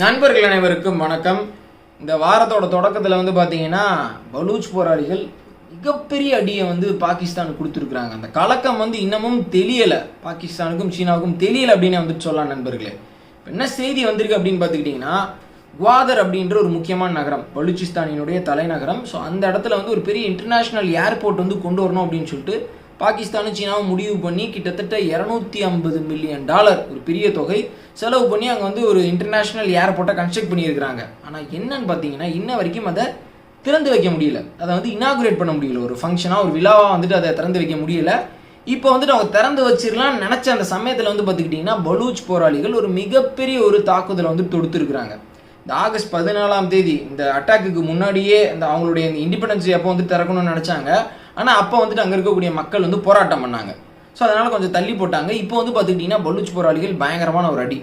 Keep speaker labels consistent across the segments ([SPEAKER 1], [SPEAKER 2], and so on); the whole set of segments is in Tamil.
[SPEAKER 1] நண்பர்கள் அனைவருக்கும் வணக்கம். இந்த வாரத்தோட தொடக்கத்தில் வந்து பார்த்தீங்கன்னா பலூச் போராளிகள் மிகப்பெரிய அடியை வந்து பாகிஸ்தானுக்கு கொடுத்துருக்குறாங்க. அந்த கலக்கம் வந்து இன்னமும் தெரியலை பாகிஸ்தானுக்கும் சீனாவுக்கும் தெரியலை அப்படின்னு வந்துட்டு சொல்லலாம் நண்பர்களே. இப்போ என்ன செய்தி வந்திருக்கு அப்படின்னு பார்த்துக்கிட்டிங்கன்னா குவாதர் அப்படின்ற ஒரு முக்கியமான நகரம் பலூச்சிஸ்தானினுடைய தலைநகரம். ஸோ அந்த இடத்துல வந்து ஒரு பெரிய இன்டர்நேஷ்னல் ஏர்போர்ட் வந்து கொண்டு வரணும் அப்படின்னு சொல்லிட்டு பாகிஸ்தானும் சீனாவும் முடிவு பண்ணி கிட்டத்தட்ட இரநூத்தி ஐம்பது மில்லியன் டாலர் ஒரு பெரிய தொகை செலவு பண்ணி அங்கே வந்து ஒரு இன்டர்நேஷ்னல் ஏர்போர்ட்டை கன்ஸ்ட்ரக்ட் பண்ணியிருக்கிறாங்க. ஆனால் என்னன்னு பார்த்தீங்கன்னா இன்ன வரைக்கும் அதை திறந்து வைக்க முடியல. அதை வந்து இனாகுரேட் பண்ண முடியல. ஒரு ஃபங்க்ஷனாக ஒரு விழாவாக வந்துட்டு அதை திறந்து வைக்க முடியல. இப்போ வந்துட்டு அவங்க திறந்து வச்சிடலாம்னு நினச்ச அந்த சமயத்தில் வந்து பார்த்துக்கிட்டிங்கன்னா பலூச் போராளிகள் ஒரு மிகப்பெரிய ஒரு தாக்குதலை வந்து தொடுத்துருக்குறாங்க. இந்த ஆகஸ்ட் பதினாலாம் தேதி இந்த அட்டாக்குக்கு முன்னாடியே இந்த அவங்களுடைய இந்த இண்டிபெண்டன்ஸ் எப்போ வந்து திறக்கணும்னு நினச்சாங்க. ஆனால் அப்போ வந்துட்டு அங்கே இருக்கக்கூடிய மக்கள் வந்து போராட்டம் பண்ணாங்க. ஸோ அதனால் கொஞ்சம் தள்ளி போட்டாங்க. இப்போ வந்து பார்த்துக்கிட்டிங்கன்னா பலூச் போராளிகள் பயங்கரமான ஒரு அடி.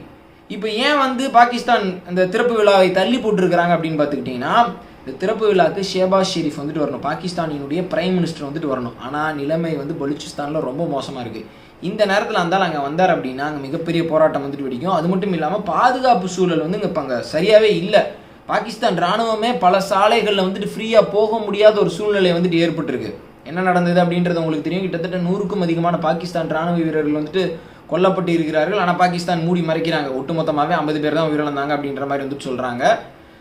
[SPEAKER 1] இப்போ ஏன் வந்து பாகிஸ்தான் இந்த திறப்பு விழாவை தள்ளி போட்டிருக்கிறாங்க அப்படின்னு பார்த்துக்கிட்டிங்கன்னா இந்த திறப்பு விழாக்கு ஷேபாஸ் ஷெரீஃப் வந்துட்டு வரணும். பாகிஸ்தானினுடைய பிரைம் மினிஸ்டர் வந்துட்டு வரணும். ஆனால் நிலைமை வந்து பலூச்சிஸ்தானில் ரொம்ப மோசமாக இருக்குது இந்த நேரத்தில் இருந்தாலும் அங்கே வந்தார் அப்படின்னா அங்கே மிகப்பெரிய போராட்டம் வந்துட்டு வெடிக்கும். அது மட்டும் இல்லாமல் பாதுகாப்பு சூழல் வந்து இங்கே இப்போ அங்கே சரியாகவே இல்லை. பாகிஸ்தான் ராணுவமே பல சாலைகளில் வந்துட்டு ஃப்ரீயாக போக முடியாத ஒரு சூழ்நிலை வந்துட்டு ஏற்பட்டிருக்கு. என்ன நடந்தது அப்படின்றது உங்களுக்கு தெரியும். கிட்டத்தட்ட நூறுக்கும் அதிகமான பாகிஸ்தான் ராணுவ வீரர்கள் வந்துட்டு கொல்லப்பட்டு இருக்கிறார்கள். ஆனால் பாகிஸ்தான் மூடி மறைக்கிறாங்க. ஒட்டுமொத்தமாகவே ஐம்பது பேர் தான் உயிரிழந்தாங்க அப்படின்ற மாதிரி வந்துட்டு சொல்கிறாங்க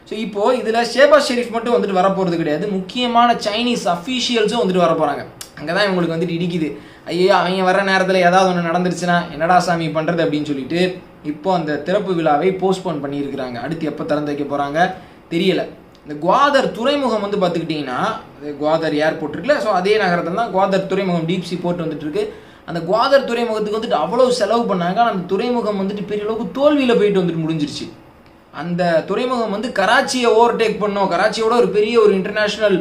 [SPEAKER 1] ஸோ இப்போ இதில் ஷேபா ஷெரீஃப் மட்டும் வந்துட்டு வரப்போகிறது கிடையாது. முக்கியமான சைனீஸ் அஃபீஷியல்ஸும் வந்துட்டு வரப்போகிறாங்க அங்கே தான் இவங்களுக்கு வந்துட்டு இடிக்குது. ஐயோ அவங்க வர நேரத்தில் ஏதாவது ஒன்று நடந்துருச்சுன்னா என்னடா சாமி பண்ணுறது அப்படின்னு சொல்லிட்டு இப்போ அந்த திறப்பு விழாவை போஸ்ட்போன் பண்ணியிருக்கிறாங்க. அடுத்து எப்போ திறந்து வைக்க போகிறாங்க தெரியலை. இந்த குவாதர் துறைமுகம் வந்து பார்த்துக்கிட்டிங்கன்னா குவாதர் ஏர்போர்ட் இருக்குல்ல ஸோ அதே நகரத்தில் தான் குவாதர் துறைமுகம் டீப் சி போர்ட் வந்துட்டுருக்கு அந்த குவாதர் துறைமுகத்துக்கு வந்துட்டு அவ்வளோ செலவு பண்ணாங்க ஆனால் அந்த துறைமுகம் வந்துட்டு பெரிய அளவுக்கு தோல்வியில் போயிட்டு வந்துட்டு முடிஞ்சிருச்சு. அந்த துறைமுகம் வந்து கராச்சியை ஓவர்டேக் பண்ணோம். கராச்சியோட ஒரு பெரிய ஒரு இன்டர்நேஷ்னல்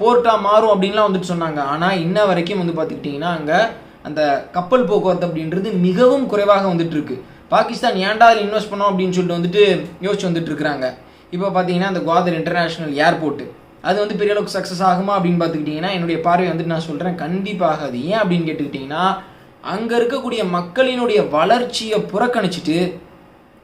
[SPEAKER 1] போர்ட்டாக மாறும் அப்படின்லாம் வந்துட்டு சொன்னாங்க. ஆனால் இன்ன வரைக்கும் வந்து பார்த்துக்கிட்டிங்கன்னா அங்கே அந்த கப்பல் போக்குவரத்து அப்படின்றது மிகவும் குறைவாக வந்துட்டு இருக்கு. பாகிஸ்தான் ஏன்டா அதில் இன்வெஸ்ட் பண்ணோம் அப்படின்னு சொல்லிட்டு வந்துட்டு யோசிச்சு வந்துட்டு இருக்கிறாங்க. இப்போ பார்த்தீங்கன்னா அந்த குவாதர் இன்டர்நேஷ்னல் ஏர்போர்ட் அது வந்து பெரிய அளவுக்கு சக்ஸஸ் ஆகுமா அப்படின்னு பார்த்துக்கிட்டிங்கன்னா என்னுடைய பார்வை வந்துட்டு நான் சொல்கிறேன் கண்டிப்பாக அது ஏன் அப்படின்னு கேட்டுக்கிட்டிங்கன்னா அங்கே இருக்கக்கூடிய மக்களினுடைய வளர்ச்சியை புறக்கணிச்சிட்டு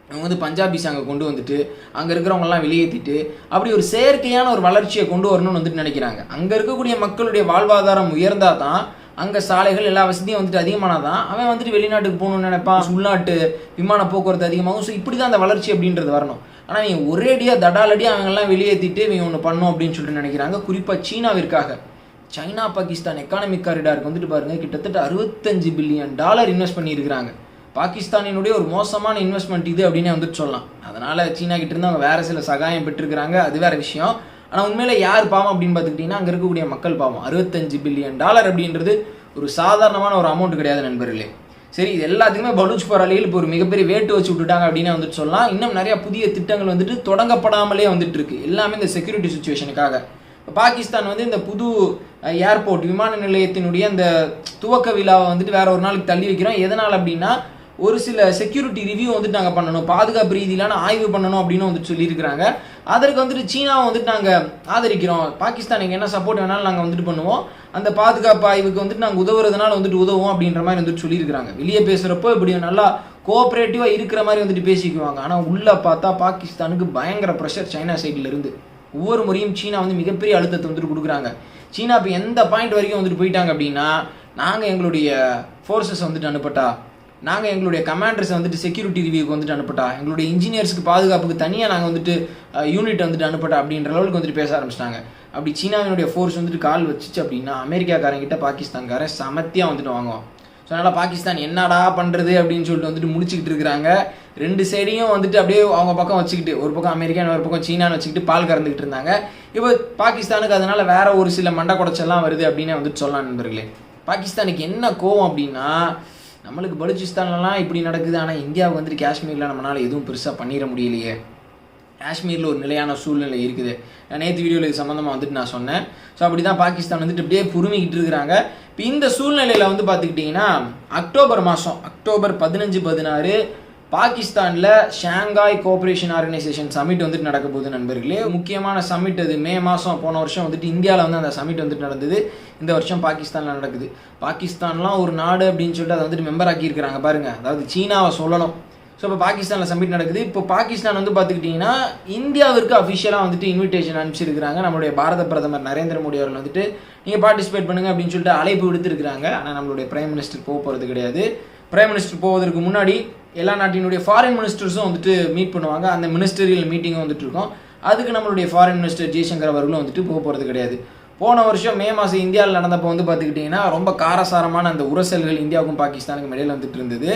[SPEAKER 1] அவங்க வந்து பஞ்சாபிஸ் அங்கே கொண்டு வந்துட்டு அங்கே இருக்கிறவங்கலாம் வெளியேற்றிட்டு அப்படி ஒரு செயற்கையான ஒரு வளர்ச்சியை கொண்டு வரணும்னு வந்துட்டு நினைக்கிறாங்க. அங்கே இருக்கக்கூடிய மக்களுடைய வாழ்வாதாரம் உயர்ந்தால் தான் அங்கே சாலைகள் எல்லா வசதியும் வந்துட்டு அதிகமானால் தான் அவன் வந்துட்டு வெளிநாட்டுக்கு போகணும்னு நினைப்பான் உள்நாட்டு விமான போக்குவரத்து அதிகமாகும். ஸோ இப்படி தான் அந்த வளர்ச்சி அப்படின்றது வரணும். ஆனால் நீங்கள் ஒரேடியாக தடாலடியாக அவங்கெல்லாம் வெளியேற்றிட்டு இவங்க ஒன்று பண்ணும் அப்படின்னு சொல்லிட்டு நினைக்கிறாங்க. குறிப்பாக சீனாவிற்காக. சைனா பாகிஸ்தான் எக்கானமிக் காரிடாருக்கு வந்துட்டு பாருங்க கிட்டத்தட்ட அறுபத்தஞ்சு பில்லியன் டாலர் இன்வெஸ்ட் பண்ணியிருக்கிறாங்க. பாகிஸ்தானினுடைய ஒரு மோசமான இன்வெஸ்ட்மெண்ட் இது அப்படின்னு வந்துட்டு சொல்லலாம். அதனால் சீனா கிட்ட இருந்து அவங்க வேறு சில சகாயம் பெற்றிருக்கிறாங்க. அது வேற விஷயம். ஆனால் உண்மையில் யார் பாவம் அப்படின்னு பார்த்துக்கிட்டிங்கன்னா அங்கே இருக்கக்கூடிய மக்கள் பாவம். அறுபத்தஞ்சு பில்லியன் டாலர் அப்படின்றது ஒரு சாதாரணமான ஒரு அமௌண்ட் கிடையாது நண்பர்களே. சரி இது எல்லாத்துக்குமே பலூச் போராளிகள் இப்போ ஒரு மிகப்பெரிய வேட்டு வச்சு விட்டுட்டாங்க அப்படின்னு வந்துட்டு சொல்லலாம். இன்னும் நிறைய புதிய திட்டங்கள் வந்துட்டு தொடங்கப்படாமலே வந்துட்டு இருக்கு. எல்லாமே இந்த செக்யூரிட்டி சுச்சுவேஷனுக்காக இப்போ பாகிஸ்தான் வந்து இந்த புது ஏர்போர்ட் விமான நிலையத்தினுடைய அந்த துவக்க விழாவை வந்துட்டு வேற ஒரு நாளுக்கு தள்ளி வைக்கிறோம். எதனால் அப்படின்னா ஒரு சில செக்யூரிட்டி ரிவ்யூ வந்துட்டு நாங்கள் பண்ணணும். பாதுகாப்பு ரீதியிலான ஆய்வு பண்ணணும் அப்படின்னு வந்துட்டு சொல்லியிருக்கிறாங்க. அதற்கு வந்துட்டு சீனாவை வந்துட்டு நாங்கள் ஆதரிக்கிறோம். பாகிஸ்தானுக்கு என்ன சப்போர்ட் வேணாலும் நாங்கள் வந்துட்டு பண்ணுவோம். அந்த பாதுகாப்பு ஆய்வுக்கு வந்துட்டு நாங்கள் உதவுறதுனால வந்துட்டு உதவும் அப்படின்ற மாதிரி வந்துட்டு சொல்லியிருக்கிறாங்க. வெளியே பேசுகிறப்போ இப்படி நல்லா கோஆப்ரேட்டிவாக இருக்கிற மாதிரி வந்துட்டு பேசிக்குவாங்க. ஆனால் உள்ளே பார்த்தா பாகிஸ்தானுக்கு பயங்கர ப்ரெஷர் சைனா சைடில் இருந்து. ஒவ்வொரு முறையும் சீனா வந்து மிகப்பெரிய அழுத்தத்தை வந்துட்டு கொடுக்குறாங்க. சீனா இப்போ எந்த பாயிண்ட் வரைக்கும் வந்துட்டு போயிட்டாங்க அப்படின்னா நாங்கள் எங்களுடைய ஃபோர்ஸஸ் வந்துட்டு அனுப்பட்டா நாங்கள் எங்களுடைய கமாண்டர்ஸை வந்துட்டு செக்யூரிட்டி ரிவியூக்கு வந்துட்டு அனுப்பட்டா எங்களுடைய இன்ஜினியர்ஸ்க்கு பாதுகாப்புக்கு தனியாக நாங்கள் வந்துட்டு யூனிட் வந்துட்டு அனுப்பட்டா அப்படின்ற லெவலுக்கு வந்துட்டு பேச ஆரம்பிச்சிட்டாங்க. அப்படி சீனாவினுடைய ஃபோர்ஸ் வந்துட்டு கால் வச்சுச்சு அப்படின்னா அமெரிக்காக்காரங்கிட்ட பாகிஸ்தான்காரன் சமத்தியாக வந்துட்டு வாங்குவான். ஸோ அதனால் பாகிஸ்தான் என்னடா பண்ணுறது அப்படின்னு சொல்லிட்டு வந்துட்டு முடிச்சுக்கிட்டு இருக்கிறாங்க. ரெண்டு சைடையும் வந்துட்டு அப்படியே அவங்க பக்கம் வச்சுக்கிட்டு ஒரு பக்கம் அமெரிக்கா ஒரு பக்கம் சீனான்னு வச்சுக்கிட்டு பால் கறந்துக்கிட்டு இருந்தாங்க. இப்போ பாகிஸ்தானுக்கு அதனால் வேறு ஒரு சில மண்டை குடைச்செல்லாம் வருது அப்படின்னு வந்துட்டு சொல்லலாம் நண்பர்களே. பாகிஸ்தானுக்கு என்ன கோவம் அப்படின்னா நம்மளுக்கு பலுச்சிஸ்தான்லாம் இப்படி நடக்குது. ஆனால் இந்தியாவுக்கு வந்துட்டு காஷ்மீரில் நம்மளால் எதுவும் பெருசாக பண்ணிட முடியலையே. காஷ்மீரில் ஒரு நிலையான சூழ்நிலை இருக்குது. நான் நேற்று வீடியோவில் இது சம்மந்தமாக வந்துட்டு நான் சொன்னேன். ஸோ அப்படி தான் பாகிஸ்தான் வந்துட்டு அப்படியே புருமிக்கிட்டு இருக்கிறாங்க. இப்போ இந்த சூழ்நிலையில் வந்து பார்த்துக்கிட்டிங்கன்னா அக்டோபர் மாதம் அக்டோபர் பதினஞ்சு பதினாறு பாகிஸ்தானில் ஷாங்காய் கோஆப்ரேஷன் ஆர்கனைசேஷன் சமிட் வந்துட்டு நடக்க போகுது நண்பர்களே. முக்கியமான சமிட் அது மே மாதம் போன வருஷம் வந்துட்டு இந்தியாவில் வந்து அந்த சமிட் வந்துட்டு நடந்தது. இந்த வருஷம் பாகிஸ்தானில் நடக்குது. பாகிஸ்தான்லாம் ஒரு நாடு அப்படின்னு சொல்லிட்டு அதை வந்துட்டு மெம்பர் ஆக்கியிருக்கிறாங்க பாருங்க. அதாவது சீனாவை சொல்லணும். ஸோ இப்போ பாகிஸ்தானில் சமிட் நடக்குது. இப்போ பாகிஸ்தான் வந்து பார்த்துக்கிட்டிங்கன்னா இந்தியாவிற்கு அஃபிஷியலாக வந்துட்டு இன்விடேஷன் அனுப்பிச்சிருக்கிறாங்க. நம்மளுடைய பாரத பிரதமர் நரேந்திர மோடி அவர்கள் வந்துட்டு நீங்கள் பார்ட்டிசிபேட் பண்ணுங்க அப்படின்னு சொல்லிட்டு அழைப்பு விடுத்திருக்கிறாங்க. ஆனால் நம்மளுடைய பிரைம் மினிஸ்டர் போக போகிறது கிடையாது. பிரைம் மினிஸ்டர் போவதற்கு முன்னாடி எல்லா நாட்டினுடைய ஃபாரின் மினிஸ்டர்ஸும் வந்துட்டு மீட் பண்ணுவாங்க. அந்த மினிஸ்டரியல் மீட்டிங்கும் வந்துட்டு இருக்கும். அதுக்கு நம்மளுடைய ஃபாரின் மினிஸ்டர் ஜெய்சங்கர் அவர்களும் வந்துட்டு போக போகிறது கிடையாது. போன வருஷம் மே மாதம் இந்தியாவில் நடந்தப்போ வந்து பார்த்துக்கிட்டிங்கன்னா ரொம்ப காரசாரமான அந்த உரசல்கள் இந்தியாவுக்கும் பாகிஸ்தானுக்கும் இடையில் வந்துட்டு இருந்தது.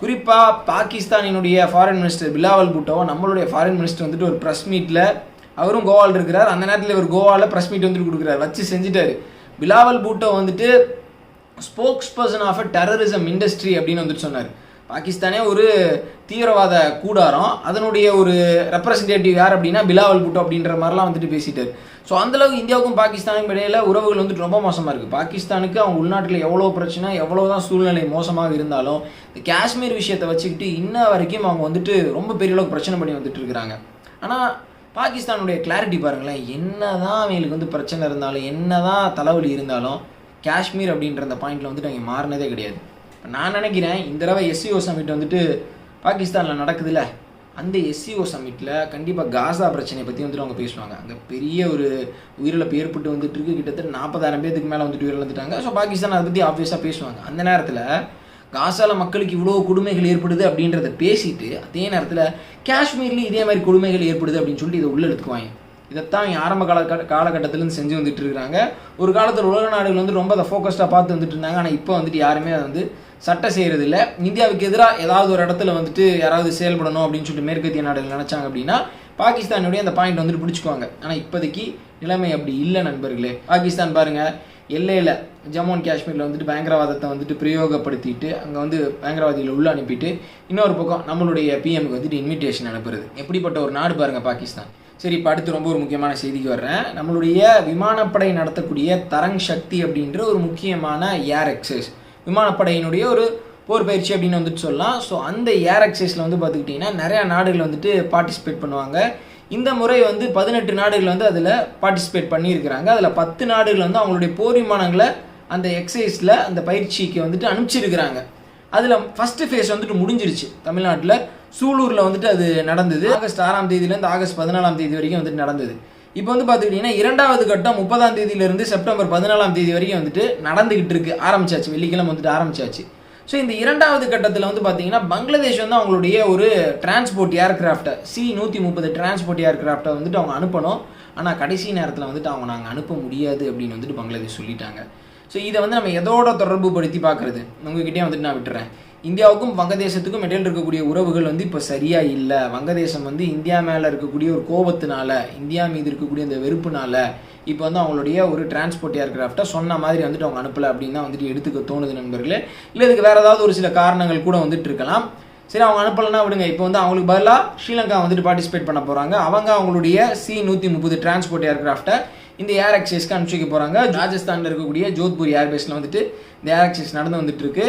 [SPEAKER 1] குறிப்பாக பாகிஸ்தானினுடைய ஃபாரின் மினிஸ்டர் பிலாவல் பூட்டோ நம்மளுடைய ஃபாரின் மினிஸ்டர் வந்துட்டு ஒரு ப்ரெஸ் மீட்டில் அவரும் கோவாவில் இருக்கிறார். அந்த நேரத்தில் இவர் கோவாவில் ப்ரெஸ் மீட் வந்துட்டு கொடுக்குறாரு. வச்சு செஞ்சுட்டாரு. பிலாவல் பூட்டோ வந்துட்டு spokesperson of a terrorism industry அப்படின்னு வந்துட்டு சொன்னார். பாகிஸ்தானே ஒரு தீவிரவாத கூடாரம். அதனுடைய ஒரு ரெப்ரசன்டேட்டிவ் யார் அப்படின்னா பிலாவல் புட்டோ அப்படின்ற மாதிரிலாம் வந்துட்டு பேசிட்டார். ஸோ அந்தளவுக்கு இந்தியாவுக்கும் பாகிஸ்தானுக்கும் இடையில உறவுகள் வந்துட்டு ரொம்ப மோசமாக இருக்குது பாகிஸ்தானுக்கு அவங்க உள்நாட்டில் எவ்வளோ பிரச்சனை எவ்வளோ தான் சூழ்நிலை மோசமாக இருந்தாலும் இந்த காஷ்மீர் விஷயத்தை வச்சுக்கிட்டு இன்ன வரைக்கும் அவங்க வந்துட்டு ரொம்ப பெரிய அளவுக்கு பிரச்சனை பண்ணி வந்துட்டு இருக்கிறாங்க. ஆனால் பாகிஸ்தானுடைய கிளாரிட்டி பாருங்களேன். என்ன தான் அவங்களுக்கு வந்து பிரச்சனை இருந்தாலும் என்ன தான் தலைவலி இருந்தாலும் காஷ்மீர் அப்படின்ற அந்த பாயிண்டில் வந்துட்டு அவங்க மாறினதே கிடையாது. நான் நினைக்கிறேன் இந்த தடவை எஸ்சிஓ சமிட் வந்துட்டு பாகிஸ்தானில் நடக்குதுல்ல. அந்த எஸ்சிஓ சமிட்டில் கண்டிப்பாக காசா பிரச்சனையை பற்றி வந்துட்டு அவங்க பேசுவாங்க. அந்த பெரிய ஒரு உயிரிழப்பு ஏற்பட்டு வந்துட்டு இருக்கு. கிட்டத்தட்ட நாற்பதாயிரம் பேருக்கு மேலே வந்துட்டு உயிரிழந்துட்டாங்க. ஸோ பாகிஸ்தான் அதை பற்றி ஆப்வியஸாக பேசுவாங்க. அந்த நேரத்தில் காசால மக்களுக்கு இவ்வளோ கொடுமைகள் ஏற்படுது அப்படின்றத பேசிட்டு அதே நேரத்தில் காஷ்மீர்லேயும் இதே மாதிரி கொடுமைகள் ஏற்படுது அப்படின்னு சொல்லிட்டு இதை உள்ளே எடுத்துக்குவாங்க. இதைத்தான் இவங்க ஆரம்ப கால காலகட்டத்திலேருந்து செஞ்சு வந்துட்டு இருக்கிறாங்க ஒரு காலத்தில் உலக நாடுகள் வந்து ரொம்ப அதை ஃபோக்கஸ்டாக பார்த்து வந்துட்டு இருந்தாங்க. ஆனால் இப்போ வந்துட்டு யாருமே அதை வந்து சட்டம் செய்கிறது இல்லை இந்தியாவுக்கு எதிராக ஏதாவது ஒரு இடத்துல வந்துட்டு யாராவது செயல்படணும் அப்படின்னு சொல்லிட்டு மேற்கத்திய நாடுகள் நினச்சாங்க அப்படின்னா பாகிஸ்தானுடைய அந்த பாயிண்ட் வந்துட்டு பிடிச்சிக்குவாங்க. ஆனால் இப்போதைக்கு நிலைமை அப்படி இல்லை நண்பர்களே. பாகிஸ்தான் பாருங்கள் எல்லையில் ஜம்மு அண்ட் காஷ்மீரில் வந்துட்டு பயங்கரவாதத்தை வந்துட்டு பிரயோகப்படுத்திட்டு அங்கே வந்து பயங்கரவாதிகளை உள்ள அனுப்பிட்டு இன்னொரு பக்கம் நம்மளுடைய பிஎம்க்கு வந்துட்டு இன்விடேஷன் அனுப்புறது. எப்படிப்பட்ட ஒரு நாடு பாருங்கள் பாகிஸ்தான். சரி இப்போ அடுத்து ரொம்ப ஒரு முக்கியமான செய்திக்கு வர்றேன். நம்மளுடைய விமானப்படை நடத்தக்கூடிய தரங் சக்தி அப்படின்ற ஒரு முக்கியமான ஏர் எக்ஸைஸ் விமானப்படையினுடைய ஒரு போர் பயிற்சி அப்படின்னு வந்துட்டு சொல்லலாம். ஸோ அந்த ஏர் எக்ஸைஸில் வந்து பார்த்துக்கிட்டிங்கன்னா நிறையா நாடுகள் வந்துட்டு பார்ட்டிசிபேட் பண்ணுவாங்க. இந்த முறை வந்து பதினெட்டு நாடுகள் வந்து அதில் பார்ட்டிசிபேட் பண்ணியிருக்கிறாங்க. அதில் பத்து நாடுகள் வந்து அவங்களுடைய போர் விமானங்களை அந்த எக்ஸைஸில் அந்த பயிற்சிக்கு வந்துட்டு அனுப்பிச்சிருக்கிறாங்க. அதில் ஃபஸ்ட்டு ஃபேஸ் வந்துட்டு முடிஞ்சிருச்சு தமிழ்நாட்டில். சூலூரில் வந்துட்டு அது நடந்தது. ஆகஸ்ட் ஆறாம் தேதியிலேருந்து ஆகஸ்ட் பதினாலாம் தேதி வரைக்கும் வந்துட்டு நடந்தது. இப்போ வந்து பார்த்துக்கிட்டிங்கன்னா இரண்டாவது கட்டம் முப்பதாம் தேதியிலிருந்து செப்டம்பர் பதினாலாம் தேதி வரைக்கும் வந்துட்டு நடந்துகிட்டு இருக்கு. ஆரம்பிச்சாச்சு. வெள்ளிக்கிழமை வந்துட்டு ஆரம்பிச்சாச்சு. ஸோ இந்த இரண்டாவது கட்டத்தில் வந்து பார்த்தீங்கன்னா பங்களாதேஷ் வந்து அவங்களுடைய ஒரு டிரான்ஸ்போர்ட் ஏர்கிராஃப்டை சி நூற்றி முப்பது டிரான்ஸ்போர்ட் ஏர்கிராஃப்டை வந்துட்டு அவங்க அனுப்பணும். ஆனால் கடைசி நேரத்தில் வந்துட்டு அவங்க நாங்கள் அனுப்ப முடியாது அப்படின்னு வந்துட்டு பங்களாதேஷ் சொல்லிட்டாங்க. ஸோ இதை வந்து நம்ம எதோட தொடர்பு படுத்தி பார்க்குறது உங்ககிட்டே வந்துட்டு நான் விட்டுறேன். இந்தியாவுக்கும் வங்கதேசத்துக்கும் இடையில் இருக்கக்கூடிய உறவுகள் வந்து இப்போ சரியாக இல்லை. வங்கதேசம் வந்து இந்தியா மேலே இருக்கக்கூடிய ஒரு கோபத்தினால இந்தியா மீது இருக்கக்கூடிய அந்த வெறுப்புனால இப்போ வந்து அவங்களுடைய ஒரு டிரான்ஸ்போர்ட் ஏர்கிராஃப்டை சொன்ன மாதிரி வந்துட்டு அவங்க அனுப்பலை அப்படின்னு தான் வந்துட்டு எடுத்துக்க தோணுது நண்பர்களே. இல்லை இதுக்கு வேறு ஏதாவது ஒரு சில காரணங்கள் கூட வந்துட்டு இருக்கலாம். சரி அவங்க அனுப்பலைன்னா விடுங்க. இப்போ வந்து அவங்களுக்கு பதிலாக ஸ்ரீலங்கா வந்துட்டு பார்ட்டிசிபேட் பண்ண போகிறாங்க அவங்க அவங்களுடைய சி நூற்றி முப்பது டிரான்ஸ்போர்ட் ஏர்கிராஃப்டை இந்த ஏர் எக்ஸைஸ்க்கு அனுப்பிச்சிக்க போகிறாங்க ராஜஸ்தானில் இருக்கக்கூடிய ஜோத்பூர் ஏர்பேஸில் வந்துட்டு இந்த ஏர் எக்ஸைஸ் நடந்து வந்துட்டு இருக்கு.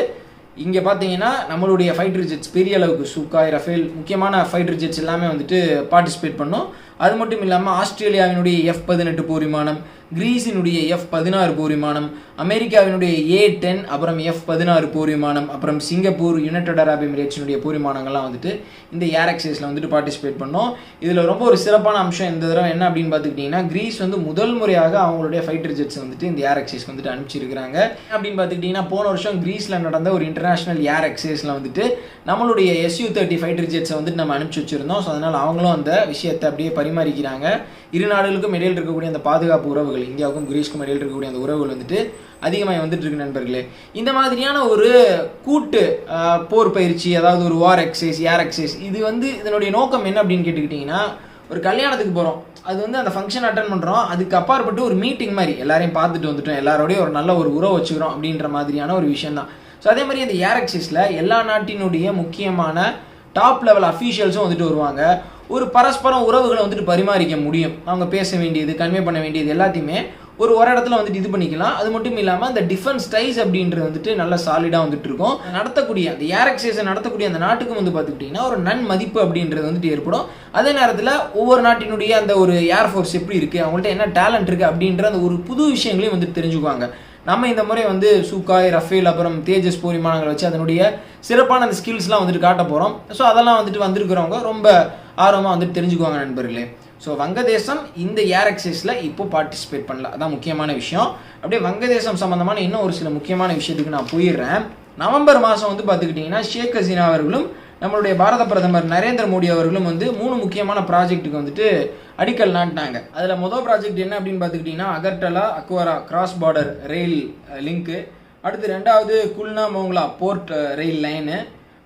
[SPEAKER 1] இங்கே பார்த்தீங்கன்னா நம்மளுடைய ஃபைட்டர் ஜெட்ஸ் பெரிய அளவுக்கு சுக்காய் ரஃபேல் முக்கியமான ஃபைட்டர் ஜெட்ஸ் எல்லாமே வந்துட்டு பார்ட்டிசிபேட் பண்ணோம். அது மட்டும் இல்லாமல் ஆஸ்திரேலியாவினுடைய எஃப் பதினெட்டு போர் விமானம் கிரீஸினுடைய எஃப் பதினாறு போர் விமானம் அமெரிக்காவினுடைய ஏ டென் அப்புறம் எஃப் பதினாறு போர் விமானம் அப்புறம் சிங்கப்பூர் யுனைடெட் அரப் எமிரேட்ஸினுடைய போர் விமானங்கள்லாம் வந்துட்டு இந்த ஏர் எக்ஸைஸில் வந்துட்டு பார்ட்டிசிபேட் பண்ணோம். இதில் ரொம்ப ஒரு சிறப்பான அம்சம் இந்த தடவை என்ன அப்படின்னு பார்த்துக்கிட்டிங்கன்னா கிரீஸ் வந்து முதல் முறையாக அவங்களுடைய ஃபைட்டர் ஜெட்ஸ் வந்துட்டு இந்த ஏர் எக்ஸைஸ் வந்துட்டு அனுப்பிச்சிருக்கிறாங்க. அப்படின்னு பார்த்துக்கிட்டிங்கன்னா போன வருஷம் கிரீஸில் நடந்த ஒரு இன்டர்நேஷனல் ஏர் எக்ஸைஸில் வந்துட்டு நம்மளுடைய எஸ்யூ தேர்ட்டி ஃபைட்டர் ஜெட்ஸை வந்துட்டு நம்ம அனுப்பிச்சி வச்சுருந்தோம். ஸோ அதனால் அவங்களும் அந்த விஷயத்தை அப்படியே பரிமாறிக்கிறாங்க. இரு நாடுகளுக்கும் இடையில் இருக்கக்கூடிய அந்த பாதுகாப்பு உறவுகள் இந்தியாவுக்கும் கிரீஸ்க்கும் இடையில் இருக்கக்கூடிய அந்த உறவுகள் வந்துட்டு அதிகமாக வந்துட்டு இருக்கு நண்பர்களே. இந்த மாதிரியான ஒரு கூட்டு போர் பயிற்சி அதாவது ஒரு வார் எக்ஸைஸ் ஏர் எக்ஸைஸ் இது வந்து இதனுடைய நோக்கம் என்ன அப்படின்னு கேட்டுக்கிட்டிங்கன்னா ஒரு கல்யாணத்துக்கு போகிறோம் அது வந்து அந்த ஃபங்க்ஷன் அட்டன் பண்ணுறோம் அதுக்கு அப்பாற்பட்டு ஒரு மீட்டிங் மாதிரி எல்லாரையும் பார்த்துட்டு வந்துட்டோம். எல்லாரோடையும் ஒரு நல்ல ஒரு உறவு வச்சுக்கிறோம் அப்படின்ற மாதிரியான ஒரு விஷயம் தான் ஸோ அதே மாதிரி அந்த ஏர் எக்ஸைஸில் எல்லா நாட்டினுடைய முக்கியமான டாப் லெவல் அஃபீஷியல்ஸும் வந்துட்டு வருவாங்க. ஒரு பரஸ்பரம் உறவுகளை வந்துட்டு பரிமாறிக்க முடியும். அவங்க பேச வேண்டியது கன்வே பண்ண வேண்டியது எல்லாத்தையுமே ஒரு ஒரு இடத்துல வந்துட்டு இது பண்ணிக்கலாம். அது மட்டும் இல்லாமல் அந்த டிஃபென்ஸ் டைஸ் அப்படின்றது வந்துட்டு நல்ல சாலிடாக வந்துட்டு இருக்கும். நடத்தக்கூடிய அந்த ஏர் நடத்தக்கூடிய அந்த நாட்டுக்கும் வந்து பார்த்துக்கிட்டிங்கன்னா ஒரு நன் மதிப்பு அப்படின்றது வந்துட்டு ஏற்படும். அதே நேரத்தில் ஒவ்வொரு நாட்டினுடைய அந்த ஒரு ஏர் ஃபோர்ஸ் எப்படி இருக்குது அவங்கள்ட்ட என்ன டேலண்ட் இருக்குது அப்படின்ற அந்த ஒரு புது விஷயங்களையும் வந்துட்டு தெரிஞ்சுக்குவாங்க. நம்ம இந்த முறை வந்து சூக்காய் ரஃபேல் அப்புறம் தேஜஸ் போர் விமானங்களை வச்சு அதனுடைய சிறப்பான அந்த ஸ்கில்ஸ்லாம் வந்துட்டு காட்ட போகிறோம் ஸோ அதெல்லாம் வந்துட்டு வந்திருக்கிறவங்க ரொம்ப ஆர்வமாக வந்துட்டு தெரிஞ்சுக்குவாங்க நண்பர்களே. ஸோ வங்கதேசம் இந்த ஏர் எக்ஸைஸில் இப்போ பார்ட்டிசிபேட் பண்ணல. அதான் முக்கியமான விஷயம். அப்படியே வங்கதேசம் சம்மந்தமான இன்னும் ஒரு சில முக்கியமான விஷயத்துக்கு நான் போயிடுறேன். நவம்பர் மாதம் வந்து பார்த்துக்கிட்டிங்கன்னா ஷேக் ஹசீனா அவர்களும் நம்மளுடைய பாரத பிரதமர் நரேந்திர மோடி அவர்களும் வந்து மூணு முக்கியமான ப்ராஜெக்ட்டுக்கு வந்துட்டு அடிக்கல் நாட்டினாங்க. அதில் மொதல் ப்ராஜெக்ட் என்ன அப்படின்னு பார்த்துக்கிட்டிங்கன்னா Agartala Akhaura cross border rail link அடுத்து ரெண்டாவது Khulna Mongla port rail line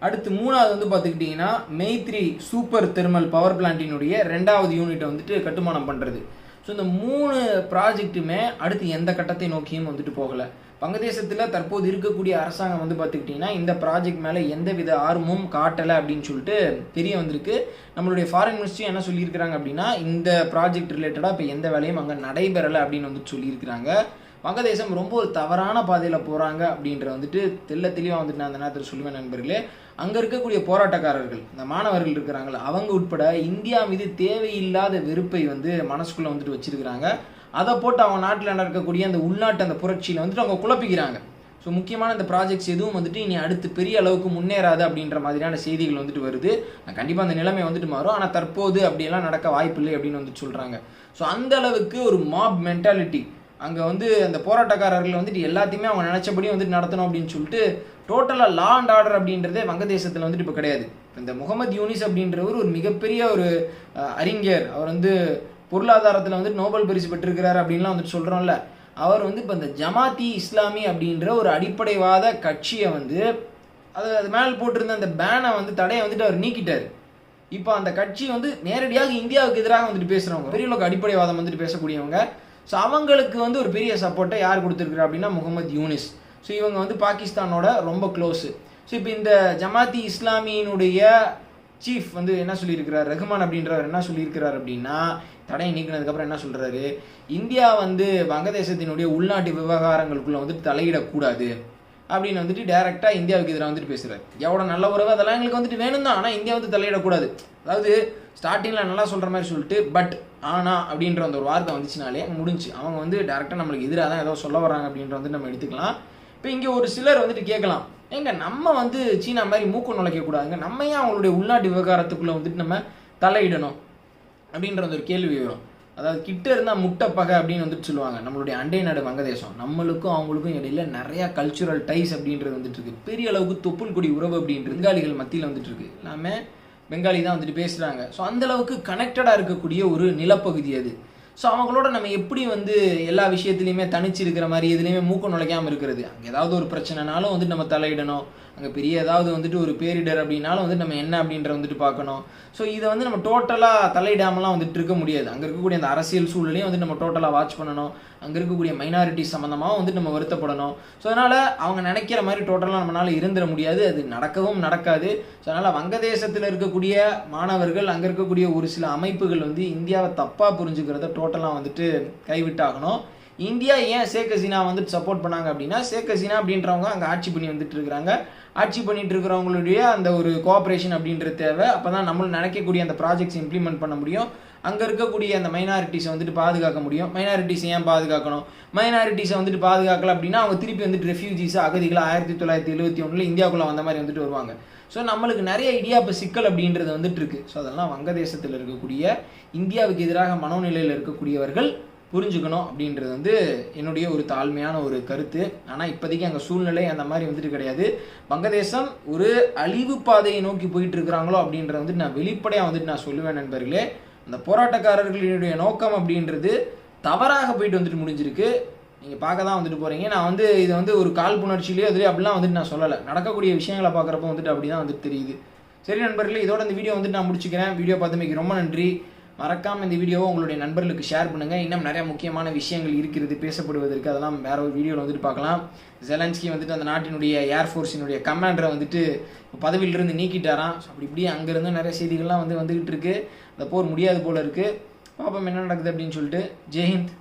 [SPEAKER 1] அடுத்து மூணாவது வந்து பார்த்துக்கிட்டிங்கன்னா மெய்த்ரி சூப்பர் தெர்மல் பவர் பிளான்ட்டினுடைய ரெண்டாவது யூனிட்டை வந்துட்டு கட்டுமானம் பண்ணுறது ஸோ இந்த மூணு ப்ராஜெக்ட்டுமே அடுத்து எந்த கட்டத்தை நோக்கியும் வந்துட்டு போகலை. வங்கதேசத்தில் தற்போது இருக்கக்கூடிய அரசாங்கம் வந்து பார்த்துக்கிட்டிங்கன்னா இந்த ப்ராஜெக்ட் மேலே எந்த வித ஆர்வமும் காட்டலை அப்படின்னு சொல்லிட்டு தெரிய வந்திருக்கு. நம்மளுடைய ஃபாரின் மினிஸ்ட்ரி என்ன சொல்லியிருக்கிறாங்க அப்படின்னா இந்த ப்ராஜெக்ட் ரிலேட்டடாக இப்போ எந்த வேலையும் அங்கே நடைபெறலை அப்படின்னு வந்துட்டு சொல்லியிருக்கிறாங்க. வங்கதேசம் ரொம்ப ஒரு தவறான பாதையில் போகிறாங்க அப்படின்ற வந்துட்டு தெல்ல தெளிவாக வந்துட்டு நான் அந்த நேரத்தில் சொல்லுவேன் நண்பர்களே. அங்கே இருக்கக்கூடிய போராட்டக்காரர்கள் இந்த மாணவர்கள் இருக்கிறாங்கள அவங்க உட்பட இந்தியா மீது தேவையில்லாத வெறுப்பை வந்து மனசுக்குள்ளே வந்துட்டு வச்சிருக்கிறாங்க. அதை போட்டு அவங்க நாட்டில் நடக்கக்கூடிய அந்த உள்நாட்டு அந்த புரட்சியில் வந்துட்டு அவங்க குழப்பிக்கிறாங்க. ஸோ முக்கியமான இந்த ப்ராஜெக்ட்ஸ் எதுவும் வந்துட்டு இனி அடுத்து பெரிய அளவுக்கு முன்னேறாது அப்படின்ற மாதிரியான செய்திகள் வந்துட்டு வருது. கண்டிப்பாக அந்த நிலைமை வந்துட்டு மாறும். ஆனால் தற்போது அப்படியெல்லாம் நடக்க வாய்ப்பில்லை அப்படின்னு வந்துட்டு சொல்கிறாங்க ஸோ அந்த அளவுக்கு ஒரு மாப் மென்டாலிட்டி அங்கே வந்து அந்த போராட்டக்காரர்கள் வந்துட்டு எல்லாத்தையுமே அவங்க நினச்சபடி வந்துட்டு நடத்தணும் அப்படின்னு சொல்லிட்டு டோட்டலாக லா அண்ட் ஆர்டர் அப்படின்றதே வங்கதேசத்தில் வந்துட்டு இப்போ கிடையாது. இந்த முகமது யூனிஸ் அப்படின்றவர் ஒரு மிகப்பெரிய ஒரு அறிஞர். அவர் வந்து பொருளாதாரத்தில் வந்துட்டு நோபல் பரிசு பெற்றிருக்கிறார் அப்படின்லாம் வந்துட்டு சொல்கிறோம்ல அவர் வந்து இப்போ இந்த ஜமாத்தி இஸ்லாமி அப்படின்ற ஒரு அடிப்படைவாத கட்சியை வந்து அது அது மேலே போட்டிருந்த அந்த பேனை வந்து தடையை வந்துட்டு அவர் நீக்கிட்டார். இப்போ அந்த கட்சி வந்து நேரடியாக இந்தியாவுக்கு எதிராக வந்துட்டு பேசுகிறவங்க பெரிய அடிப்படைவாதம் வந்துட்டு பேசக்கூடியவங்க. ஸோ அவங்களுக்கு வந்து ஒரு பெரிய சப்போர்ட்டை யார் கொடுத்துருக்குறா அப்படின்னா முகமது யூனிஸ். ஸோ இவங்க வந்து பாகிஸ்தானோட ரொம்ப க்ளோஸு ஸோ இப்போ இந்த ஜமாத்தி இஸ்லாமியினுடைய சீஃப் வந்து என்ன சொல்லியிருக்கிறார்? ரஹ்மான் அப்படின்றவர் என்ன சொல்லியிருக்கிறார் அப்படின்னா தடையை நீக்கினதுக்கப்புறம் என்ன சொல்கிறாரு இந்தியா வந்து வங்கதேசத்தினுடைய உள்நாட்டு விவகாரங்களுக்குள்ளே வந்துட்டு தலையிடக்கூடாது. அப்படின்னு வந்துட்டு டேரெக்டாக இந்தியாவுக்கு எதிராக வந்துட்டு பேசுகிறார் எவ்வளோ நல்ல உறவு அதெல்லாம் எங்களுக்கு வந்துட்டு வேணும் தான் ஆனால் இந்தியா வந்து தலையிடக்கூடாது. அதாவது ஸ்டார்டிங்கில் நல்லா சொல்கிற மாதிரி சொல்லிட்டு பட் ஆனா அப்படின்ற அந்த ஒரு வார்த்தை வந்துச்சுனாலே முடிஞ்சு. அவங்க வந்து டேரெக்டாக நம்மளுக்கு எதிராக தான் ஏதோ சொல்ல வராங்க அப்படின்ற வந்து நம்ம எடுத்துக்கலாம். இப்போ இங்கே ஒரு சிலர் வந்துட்டு கேட்கலாம். ஏங்க நம்ம வந்து சீனா மாதிரி மூக்கு நுழைக்க கூடாதுங்க. நம்ம ஏன் அவங்களுடைய உள்நாட்டு விவகாரத்துக்குள்ளே வந்துட்டு நம்ம தலையிடணும்? அப்படின்ற அந்த ஒரு கேள்வி வரும். அதாவது கிட்ட இருந்தால் முட்டை பகை அப்படின்னு வந்துட்டு சொல்லுவாங்க. நம்மளுடைய அண்டை நாடு வங்கதேசம். நம்மளுக்கும் அவங்களுக்கும் இடையில நிறைய கல்ச்சுரல் டைஸ் அப்படின்றது வந்துட்டு இருக்கு. பெரிய அளவுக்கு தொப்புள் கொடி உறவு அப்படின்றது பெங்காலிகள் மத்தியில் வந்துட்டு இருக்கு. எல்லாமே பெங்காலி தான் வந்துட்டு பேசுகிறாங்க ஸோ அந்தளவுக்கு கனெக்டடாக இருக்கக்கூடிய ஒரு நிலப்பகுதி அது. ஸோ அவங்களோட நம்ம எப்படி வந்து எல்லா விஷயத்துலையுமே தனிச்சு இருக்கிற மாதிரி எதுலேயுமே மூக்க நுழைக்காமல் இருக்கிறது? அங்கே ஏதாவது ஒரு பிரச்சனைனாலும் வந்துட்டு நம்ம தலையிடணும். அங்கே பெரிய ஏதாவது வந்துட்டு ஒரு பேரிடர் அப்படின்னாலும் வந்து நம்ம என்ன அப்படின்ற வந்துட்டு பார்க்கணும். ஸோ இதை வந்து நம்ம டோட்டலாக தலையிடாமலாம் வந்துட்டு இருக்க முடியாது. அங்கே இருக்கக்கூடிய அந்த அரசியல் சூழலையும் வந்து நம்ம டோட்டலாக வாட்ச் பண்ணணும். அங்கே இருக்கக்கூடிய மைனாரிட்டி சம்மந்தமாக வந்துட்டு நம்ம வருத்தப்படணும். ஸோ அதனால் அவங்க நினைக்கிற மாதிரி டோட்டலாக நம்மளால இருந்துட முடியாது. அது நடக்கவும் நடக்காது. ஸோ அதனால் வங்கதேசத்தில் இருக்கக்கூடிய மாணவர்கள் அங்கே இருக்கக்கூடிய ஒரு சில அமைப்புகள் வந்து இந்தியாவை தப்பாக புரிஞ்சுக்கிறத டோட்டலாக வந்துட்டு கைவிட்டாகணும். இந்தியா ஏன் ஷேக் ஹசீனா வந்துட்டு சப்போர்ட் பண்ணாங்க அப்படின்னா ஷேக் ஹசீனா அப்படின்றவங்க அங்கே ஆட்சி பண்ணி வந்துட்டு இருக்கிறாங்க. ஆட்சி பண்ணிட்டு இருக்கிறவங்களுடைய அந்த ஒரு கோஆப்ரேஷன் அப்படின்ற தேவை. அப்போ தான் நம்மளும் நினைக்கக்கூடிய அந்த ப்ராஜெக்ட்ஸ் இம்ப்ளிமெண்ட் பண்ண முடியும். அங்கே இருக்கக்கூடிய அந்த மைனாரிட்டிஸை வந்துட்டு பாதுகாக்க முடியும். மைனாரிட்டிஸை ஏன் பாதுகாக்கணும்? மைனாரிட்டிஸை வந்துட்டு பாதுகாக்கல அப்படின்னா அவங்க திருப்பி வந்துட்டு ரெஃப்யூஜிஸாக அகதிகளாக ஆயிரத்தி தொள்ளாயிரத்தி எழுபத்தி ஒன்றில் இந்தியாவுக்குள்ளே வந்த மாதிரி வந்துட்டு வருவாங்க. ஸோ நம்மளுக்கு நிறைய இடியாப்ப சிக்கல் அப்படின்றது வந்துட்டு இருக்கு. ஸோ அதெல்லாம் வங்கதேசத்தில் இருக்கக்கூடிய இந்தியாவுக்கு எதிராக மனோநிலையில் இருக்கக்கூடியவர்கள் புரிஞ்சுக்கணும் அப்படின்றது வந்து என்னுடைய ஒரு தாழ்மையான ஒரு கருத்து. ஆனால் இப்போதைக்கு அங்கே சூழ்நிலை அந்த மாதிரி வந்துட்டு கிடையாது. வங்கதேசம் ஒரு அழிவு பாதையை நோக்கி போயிட்டு இருக்கிறாங்களோ அப்படின்றத வந்துட்டு நான் வெளிப்படையாக வந்துட்டு நான் சொல்லுவேன் நண்பர்களே. அந்த போராட்டக்காரர்களினுடைய நோக்கம் அப்படின்றது தவறாக போயிட்டு வந்துட்டு முடிஞ்சிருக்கு. நீங்கள் பார்க்க தான் வந்துட்டு போகிறீங்க நான் வந்து இதை வந்து ஒரு காழ்ப்புணர்ச்சியிலேயோ அதுலேயே அப்படிலாம் வந்துட்டு நான் சொல்லலை. நடக்கக்கூடிய விஷயங்களை பார்க்குறப்ப வந்துட்டு அப்படி தான் வந்துட்டு தெரியுது. சரி நண்பர்களே இதோட இந்த வீடியோ வந்துட்டு நான் முடிச்சுக்கிறேன். வீடியோ பார்த்தமைக்கு ரொம்ப நன்றி. மறக்காமல் இந்த வீடியோவை உங்களுடைய நண்பர்களுக்கு ஷேர் பண்ணுங்கள் இன்னும் நிறைய முக்கியமான விஷயங்கள் இருக்கிறது பேசப்படுவதற்கு அதெல்லாம் வேற ஒரு வீடியோவில் வந்துட்டு பார்க்கலாம். ஜெலன்ஸ்கி வந்துட்டு அந்த நாட்டினுடைய ஏர்ஃபோர்ஸினுடைய கமாண்டரை வந்துட்டு பதவியிலிருந்து நீக்கிட்டாராம். அப்படி இப்படி அங்கேருந்து நிறைய செய்திகள்லாம் வந்து வந்துகிட்டு இருக்குது அந்த போர் முடியாது போல இருக்குது பார்ப்போம் என்ன நடக்குது அப்படின்னு சொல்லிட்டு. ஜெய்ஹிந்த்